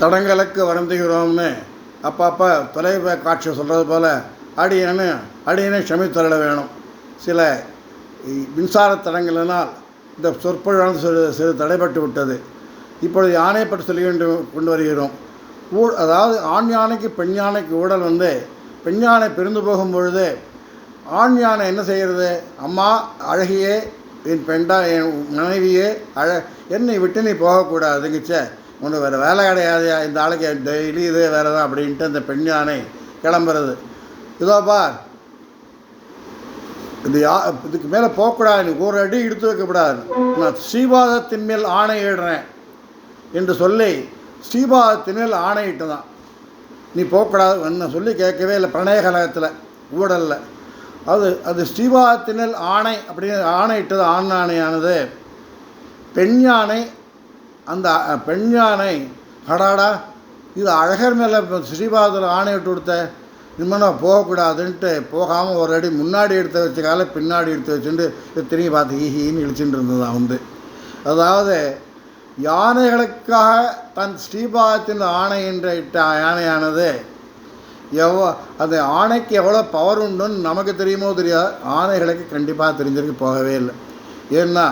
தடங்களுக்கு வருந்துகிறோம்னு அப்பப்போ தொலைப காட்சி சொல்கிறது போல் அடியனு அடியனை க்ஷமித்தருள வேணும். சில மின்சார தடங்களினால் இந்த சொற்பொழிவானது சிறு சிறு தடைப்பட்டு விட்டது. இப்பொழுது யானையை பற்றி சொல்லி கொண்டு கொண்டு வருகிறோம். ஊ அதாவது ஆண் யானைக்கு பெண் யானைக்கு ஊடல் வந்து பெண் யானை பிரிந்து போகும் பொழுது ஆண் யானை என்ன செய்கிறது? அம்மா அழகியே என் பெண்டா என் மனைவியே அழ என்னை விட்டு நீ போகக்கூடாதுங்கச்சே. உனக்கு வேறு வேலை கிடையாதுயா இந்த ஆளுக்கு டெய்லி இது வேறு தான் அப்படின்ட்டு அந்த பெண் யானை கிளம்புறது. இதோ பார். இது யா இதுக்கு மேலே போகக்கூடாது நீ ஒரு அடி எடுத்து வைக்கக்கூடாது நான் ஸ்ரீபாதத்தின் மேல் ஆணையிடுறேன் என்று சொல்லி ஸ்ரீபாதத்தின் மேல் ஆணையிட்டு தான் நீ போகக்கூடாது என்ன சொல்லி கேட்கவே இல்லை பிரணய கலகத்தில் ஊடலில். அது அது ஸ்ரீபாதத்தினில் ஆணை அப்படின்னு ஆணையிட்டது ஆண் ஆணையானது. பெண் யானை அந்த பெண் யானை அடாடா இது அழகர் மேலே ஸ்ரீபாதர் ஆணையிட்டு கொடுத்த இனிமேல் நான் போகக்கூடாதுன்ட்டு போகாமல் ஒரு அடி முன்னாடி எடுத்து வச்ச கால பின்னாடி எடுத்து வச்சுட்டு திரும்பி பார்த்து ஈஹின்னு இழிச்சுட்டு இருந்தது வந்து. அதாவது யானைகளுக்காக தன் ஸ்ரீபாதத்தின் ஆணை என்று இட்ட யானையானது எவ்வளோ அந்த ஆணைக்கு எவ்வளோ பவர் உண்டுன்னு நமக்கு தெரியுமோ தெரியாது ஆணைகளுக்கு கண்டிப்பாக தெரிஞ்சிருக்கு போகவே இல்லை. ஏன்னா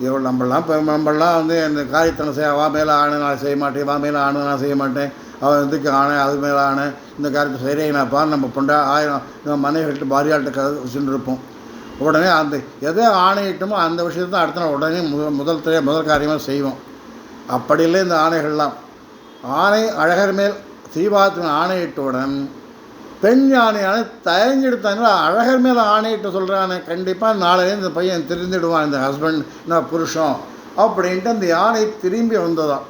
இவள் நம்மளாம் இப்போ நம்மளாம் வந்து இந்த காரியத்தனை செய்ய வா மேலே ஆணை நான் செய்ய மாட்டேன் வா மேலே ஆணை நான் செய்ய மாட்டேன். அவன் இதுக்கு ஆணை அது மேலே ஆணை இந்த காரியத்தை சரியானாப்பா நம்ம பொண்டா ஆயிரம் நம்ம மனைவிகிட்ட பாரியாள்கிட்ட கதை வச்சுட்டு இருப்போம். உடனே அந்த எதை ஆணையிட்டோமோ அந்த விஷயத்தை அடுத்த நாள் உடனே முதல் முதல் தே- முதல் காரியமாக செய்வோம். அப்படி இல்லை இந்த ஆணைகள்லாம். ஆணை அழகர் மேல் தீபாத்தின் ஆணையிட்டவுடன் பெண் யானையான தயங்கிடுத்தாங்களோ? அழகர் மேலே ஆணையிட்டு சொல்கிறானே கண்டிப்பாக நாளையே இந்த பையன் திருந்திடுவான் இந்த ஹஸ்பண்ட் நான் புருஷன் அப்படின்ட்டு அந்த யானை திரும்பி வந்ததாம்.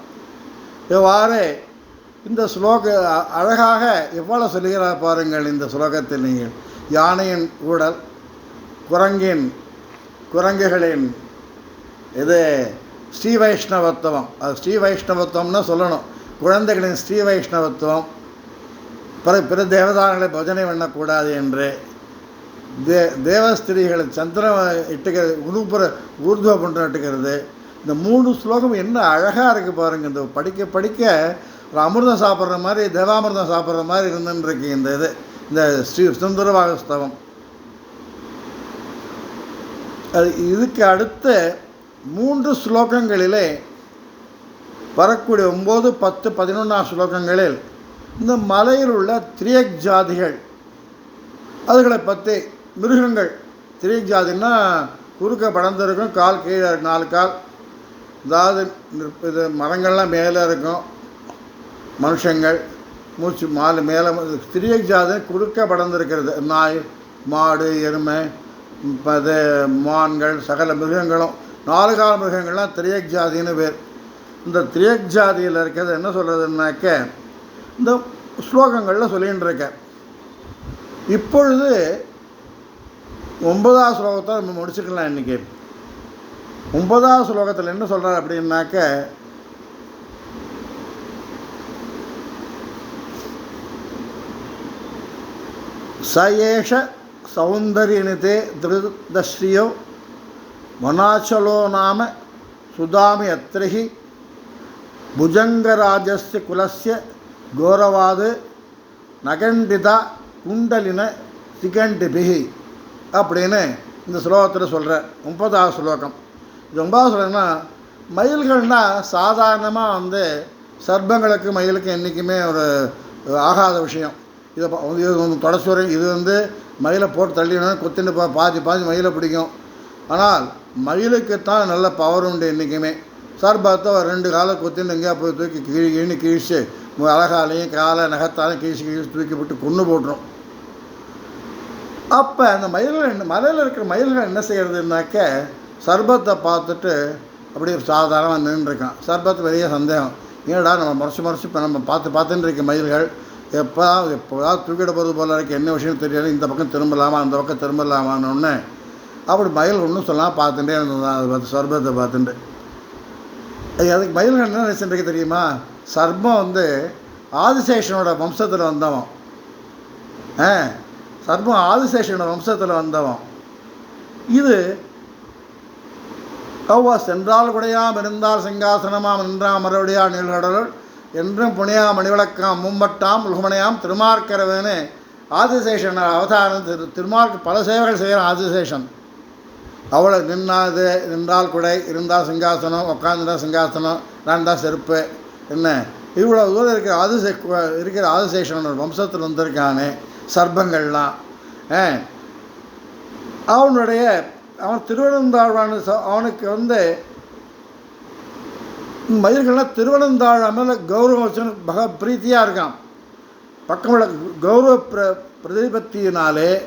இவ்வாறு இந்த ஸ்லோக அழகாக எவ்வளோ சொல்லுகிறார் பாருங்கள் இந்த ஸ்லோகத்தில் நீங்கள். யானையின் உடல் குரங்கின் குரங்குகளின் இது ஸ்ரீ வைஷ்ணவத்துவம். அது ஸ்ரீ வைஷ்ணவத்துவம்னு சொல்லணும். குழந்தைகளின் ஸ்ரீ வைஷ்ணவத்துவம். பிற பிற தேவதானங்களை பஜனை பண்ணக்கூடாது என்று தே தேவஸ்திரீகளை சந்திர இட்டுக்கிறது உருப்புற ஊர்துவ பண்ணுற இட்டுக்கிறது. இந்த மூணு ஸ்லோகம் என்ன அழகாக இருக்குது பாருங்கள் இந்த படிக்க படிக்க ஒரு அமிர்தம் சாப்பிட்ற மாதிரி தேவாமிர்தம் சாப்பிட்ற மாதிரி இருந்துன்னு இந்த இது இந்த ஸ்ரீ சுந்தரவாகஸ்தவம் அது இதுக்கு அடுத்த மூன்று ஸ்லோகங்களிலே வரக்கூடிய ஒம்பது பத்து பதினொன்றாம் ஸ்லோகங்களில் இந்த மலையில் உள்ள திரியக் ஜாதிகள். அதுகளை பற்றி மிருகங்கள். திரியக் ஜாதின்னா குறுக்க படர்ந்திருக்கும் கால் கீழே இருக்கும், நாலு கால். அதாவது இது மரங்கள்லாம் மேலே இருக்கும். மனுஷங்கள் மூச்சு மாலு மேலே திரியக் ஜாதி குறுக்க படர்ந்துருக்கிறது நாய் மாடு எருமை அது இது மான்கள் சகல மிருகங்களும் நாலு கால மிருகங்கள்லாம் திரியக் ஜாதின்னு பேர். இந்த திரியக் ஜாதியில் இருக்கிறது என்ன சொல்கிறதுனாக்க இந்த ஸ்லோகங்களில் சொல்லிகிட்டு இருக்கேன் இப்பொழுது ஒன்பதாவது ஸ்லோகத்தை நம்ம முடிச்சுக்கலாம் இன்றைக்கி ஒன்பதாவது ஸ்லோகத்தில் என்ன சொல்கிறார் அப்படின்னாக்க ச ஏஷ சௌந்தரியனிதே திருதஸ்ரீயோ வனாச்சலோ நாம சுதாமி அத்திரஹி புஜங்கராஜஸ்ய குலஸ்ய கௌரவாது நகண்டிதா குண்டலின சிகண்டிபிகி அப்படின்னு இந்த ஸ்லோகத்தில் சொல்கிறார் ஒன்பதாவது ஸ்லோகம். இது ஒன்பதாவது ஸ்லோகம்னா மயில்கள்னால் சாதாரணமாக வந்து சர்ப்பங்களுக்கு மயிலுக்கு என்றைக்குமே ஒரு ஆகாத விஷயம். இதை பா- இது வந்து தொடச்சுரை இது வந்து மயிலை போட்டு தள்ளிடணும் கொத்தின்னு பா பாதி பாதி மயிலை பிடிக்கும். ஆனால் மயிலுக்குத்தான் நல்ல பவர் உண்டு என்றைக்குமே சர்பத்தை ரெண்டு காலை கொத்தின்னு எங்கேயா போய் தூக்கி கீழே கீழே கிழிச்சு அழகாலையும் காலை நகத்தாலையும் கீசு கிழிச்சு தூக்கி போட்டு கொன்று போட்டுரும். அப்போ அந்த மயில்கள் என்ன மலையில் இருக்கிற மயில்கள் என்ன செய்கிறதுனாக்க சர்பத்தை பார்த்துட்டு அப்படியே சாதாரணமாக நின்றுருக்கான். சர்பத்து பெரிய சந்தேகம். ஏடா நம்ம முறைச்சி முறைச்சி இப்போ நம்ம பார்த்து பார்த்துட்டு இருக்க மயில்கள் எப்போ எப்போதாவது தூக்கிட போகிறது போல இருக்கு என்ன விஷயம் தெரியாது இந்த பக்கம் திரும்பலாமா அந்த பக்கம் திரும்பலாமான்னு ஒன்று அப்படி மயில் ஒன்றும் சொல்லாமல் பார்த்துட்டே இருந்தது அது பார்த்து சர்பத்தை பார்த்துட்டு. அது அதுக்கு பதில் என்ன நினைச்சிருக்கு தெரியுமா? சர்மம் வந்து ஆதிசேஷனோட வம்சத்தில் வந்தவன். ஆ சர்மம் ஆதிசேஷனோட வம்சத்தில் வந்தவன். இது கௌவா சென்றால் குடையாம் இருந்தால் சிங்காசனமாம் நின்றாம் மறுபடியா நீள்கடலுள் என்றும் புனியா மணிவிளக்காம் மும்மட்டாம் உலகமனையாம் திருமார்க்கரவன்னு ஆதிசேஷன் அவதாரம் திரு திருமார்க்கு பல சேவைகள் செய்கிறான் ஆதிசேஷன். அவளை நின்னாது நின்றால் குடை இருந்தால் சிங்காசனம் உட்காந்துட்டா சிங்காசனம் நடந்தா செருப்பு என்ன? இவ்வளோ தூரம் இருக்கிற ஆதிசே இருக்கிற ஆதிசேஷனோட வம்சத்தில் வந்திருக்கானே சர்ப்பங்கள்லாம். அவனுடைய அவன் திருவனந்தாழ்வான ச- அவனுக்கு வந்து மயிர்கள்லாம் திருவனந்தாழ் மேலே கௌரவம் வச்சு பக பிரீத்தியாக இருக்கான். பக்கமுள்ள கௌரவ பிர பிரதிபத்தியினாலே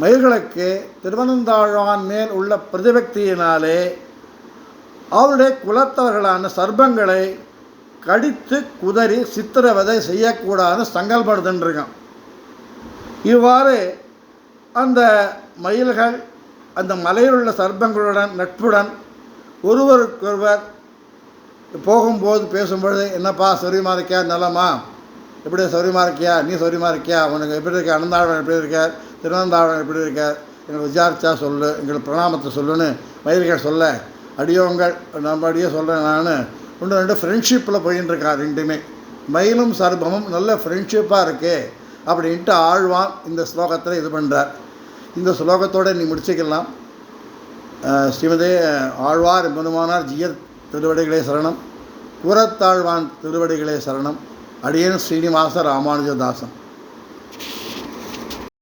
மயில்களுக்கு திருவனந்தாழ்வான் மேல் உள்ள பிரதிபக்தியினாலே அவருடைய குலத்தவர்களான சர்ப்பங்களை கடித்து குதறி சித்திரவதை செய்யக்கூடாதுன்னு சங்கல்படுத்துன்றிருக்கான். இவ்வாறு அந்த மயில்கள் அந்த மலையில் உள்ள சர்ப்பங்களுடன் நட்புடன் ஒருவருக்கொருவர் போகும்போது பேசும்பொழுது என்னப்பா சௌரியமாக இருக்கியா நலமா? எப்படி சௌரியமாக இருக்கியா? நீ சௌரியமாக இருக்கியா? உனக்கு எப்படி இருக்க? அனந்தாழ்வன் எப்படி இருக்கார்? திருவனந்தாழ்வன் எப்படி இருக்கார்? எங்களை விசாரிச்சா சொல்லு எங்களுக்கு பிரணாமத்தை சொல்லுன்னு மயில்கள் சொல்ல அடியோங்கள் நம்ம அடியே சொல்கிறேன் நான். ஒன்று ரெண்டு ஃப்ரெண்ட்ஷிப்பில் போயின்னு இருக்கா ரெண்டுமே. மயிலும் சர்பமும் நல்ல ஃப்ரெண்ட்ஷிப்பாக இருக்கே அப்படின்ட்டு ஆழ்வான் இந்த ஸ்லோகத்தில் இது பண்ணுறார் இந்த ஸ்லோகத்தோடு நீ முடிச்சுக்கலாம். ஸ்ரீமதே ஆழ்வார் எம்பெருமானார் ஜியர் திருவடிகளே சரணம். கூரத்தாழ்வான் திருவடிகளே சரணம். అడిగిన శ్రీనివాస రామానుజదాసం